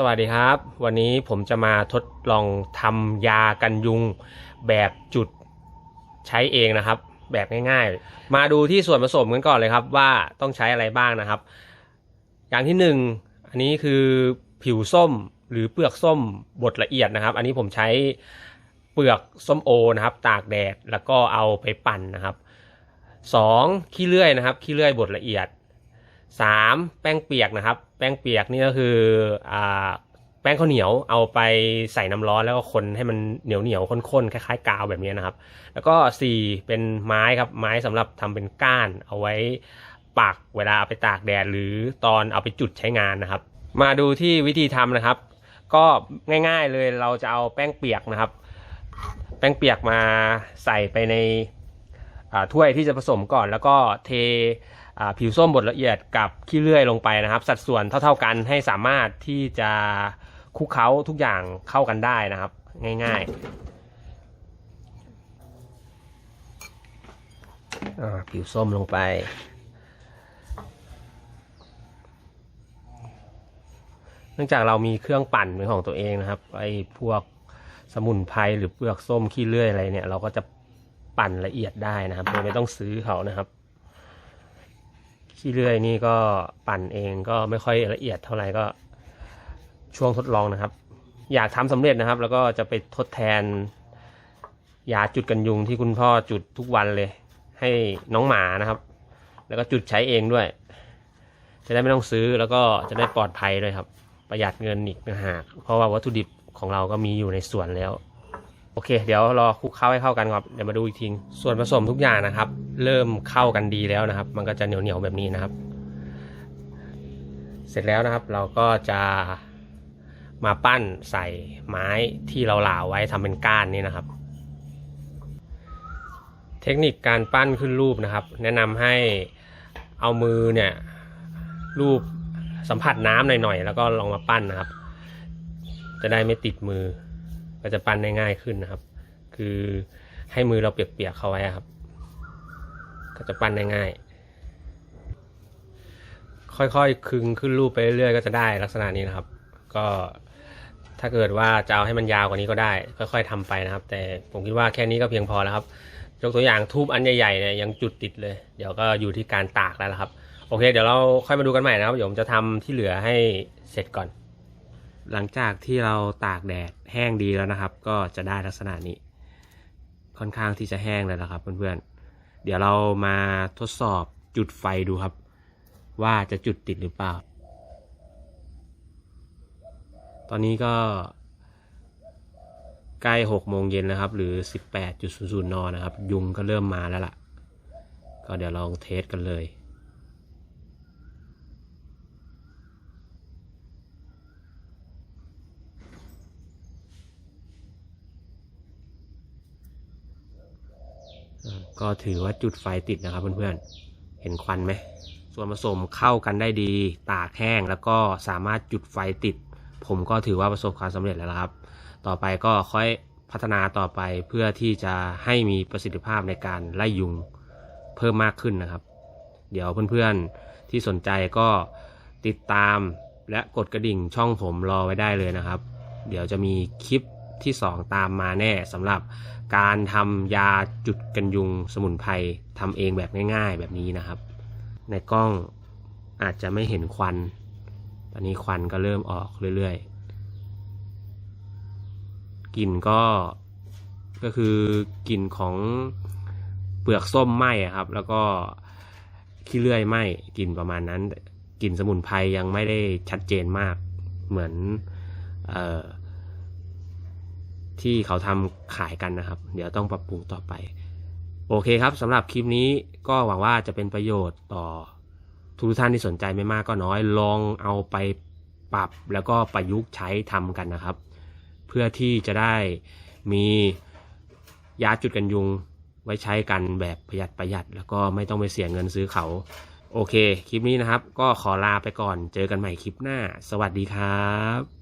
สวัสดีครับ วันนี้ผมจะมาทดลองทำยากันยุงแบบจุดใช้เองนะครับ แบบง่ายๆ มาดูที่ส่วนผสมกันก่อนเลยครับว่าต้องใช้อะไรบ้างนะครับ อย่างที่หนึ่งอันนี้คือผิวส้มหรือเปลือกส้มบดละเอียดนะครับ อันนี้ผมใช้เปลือกส้มโอนะครับ ตากแดดแล้วก็เอาไปปั่นนะครับสองขี้เลื่อยนะครับขี้เลื่อยบดละเอียด สามแป้งเปียกนะครับ แป้งเปียกนี่ก็คืออ่าแป้งข้าวเหนียวเอาไปใส่น้ำร้อนแล้วก็คนให้มันเหนียวเหนียวข้นๆคล้ายๆ กาวแบบนี้นะครับ แล้วก็สี่เป็นไม้ครับไม้สำหรับทำเป็นก้านเอาไว้ปักเวลาเอาไปตากแดดหรือตอนเอาไปจุดใช้งานนะครับ มาดูที่วิธีทำนะครับ ก็ง่ายๆเลยเราจะเอาแป้งเปียกนะครับ แป้งเปียกมาใส่ไปใน ถ้วยที่จะผสมก่อนแล้วก็เทผิวส้มบดละเอียดกับขี้เลื่อยลงไปนะครับ สัดส่วนเท่าๆกันให้สามารถที่จะคลุกเคล้าทุกอย่างเข้ากันได้นะครับ ง่ายๆผิวส้มลงไปเนื่องจากเรามีเครื่องปั่นเป็นของตัวเองนะครับไอ้พวกสมุนไพรหรือเปลือกส้มขี้เลื่อยอะไรเนี่ย เราก็จะ ปั่นละเอียดได้นะครับโดยไม่ต้องซื้อเขานะครับขี้เลื่อยนี่ก็ปั่นเองก็ไม่ค่อยละเอียดเท่าไหร่ก็ช่วงทดลองนะครับ อยากทำสำเร็จนะครับ แล้วก็จะไปทดแทน ยาจุดกันยุงที่คุณพ่อจุดทุกวันเลย ให้น้องหมานะครับ แล้วก็จุดใช้เองด้วย จะได้ไม่ต้องซื้อแล้วก็จะได้ปลอดภัยด้วยครับ ประหยัดเงินอีกนะหากเพราะว่าวัตถุดิบของเราก็มีอยู่ในสวนแล้ว โอเค เดี๋ยวรอคลุกเข้าให้เข้ากันครับเดี๋ยวมาดูอีกทีส่วนผสมทุกอย่างนะครับ เริ่มเข้ากันดีแล้วนะครับ มันก็จะเหนียวเหนียวแบบนี้นะครับ เสร็จแล้วนะครับเราก็จะมาปั้นใส่ไม้ที่เราหล่าไว้ทำเป็นก้านนี่นะครับ เทคนิคการปั้นขึ้นรูปนะครับ แนะนำให้เอามือเนี่ยรูปสัมผัสน้ำหน่อยๆแล้วก็ลองมาปั้นนะครับ จะได้ไม่ติดมือ ก็จะปั้นได้ง่ายขึ้นนะครับ คือให้มือเราเปียกๆเขาไว้ครับ ก็จะปั้นได้ง่าย ค่อยๆคึงขึ้นรูปไปเรื่อยๆก็จะได้ลักษณะนี้นะครับ ก็ถ้าเกิดว่าจะเอาให้มันยาวกว่านี้ก็ได้ ค่อยๆทำไปนะครับ แต่ผมคิดว่าแค่นี้ก็เพียงพอแล้วครับยกตัวอย่างทูบอันใหญ่ๆเนี่ยยังจุดติดเลย เดี๋ยวก็อยู่ที่การตากแล้วละครับ โอเค เดี๋ยวเราค่อยมาดูกันใหม่นะครับเดี๋ยวผมจะทำที่เหลือให้เสร็จก่อน หลังจากที่เราตากแดดแห้งดีแล้วนะครับ ก็จะได้ลักษณะนี้ ค่อนข้างที่จะแห้งเลยนะครับเพื่อนๆ เดี๋ยวเรามาทดสอบจุดไฟดูครับ ว่าจะจุดติดหรือเปล่า ตอนนี้ก็ใกล้หกโมงเย็นแล้วครับ หรือสิบแปดจุดศูนย์ศูนย์นนะครับ ยุงก็เริ่มมาแล้วล่ะ ก็เดี๋ยวลองเทสกันเลย ก็ถือว่าจุดไฟติดนะครับเพื่อนๆ เห็นควันไหม ส่วนผสมเข้ากันได้ดี ตากแห้งแล้วก็สามารถจุดไฟติด ผมก็ถือว่าประสบความสำเร็จแล้วครับ ต่อไปก็ค่อยพัฒนาต่อไปเพื่อที่จะให้มีประสิทธิภาพในการไล่ยุงเพิ่มมากขึ้นนะครับ เดี๋ยวเพื่อนๆที่สนใจก็ติดตามและกดกระดิ่งช่องผมรอไว้ได้เลยนะครับ เดี๋ยวจะมีคลิป ที่ 2 ตามมาแน่สำหรับการทำยาจุดกันยุงสมุนไพรทำเองแบบง่าย ๆ แบบนี้นะครับ ในกล้องอาจจะไม่เห็นควัน ตอนนี้ควันก็เริ่มออกเรื่อยๆกลิ่นก็ก็คือกลิ่นของเปลือกส้มไหม้ครับ แล้วก็ขี้เลื่อยไหม้กลิ่นประมาณนั้นกลิ่นสมุนไพรยังไม่ได้ชัดเจนมากเหมือนเออ ที่เขาทำขายกันนะครับ เดี๋ยวต้องปรับปรุงต่อไป โอเคครับสำหรับคลิปนี้ก็หวังว่าจะเป็นประโยชน์ต่อทุกท่านที่สนใจไม่มากก็น้อยลองเอาไปปรับแล้วก็ประยุกต์ใช้ทำกันนะครับ เพื่อที่จะได้มียาจุดกันยุงไว้ใช้กันแบบประหยัดประหยัด แล้วก็ไม่ต้องไปเสียเงินซื้อเขา โอเค คลิปนี้นะครับ ก็ขอลาไปก่อนเจอกันใหม่คลิปหน้า สวัสดีครับ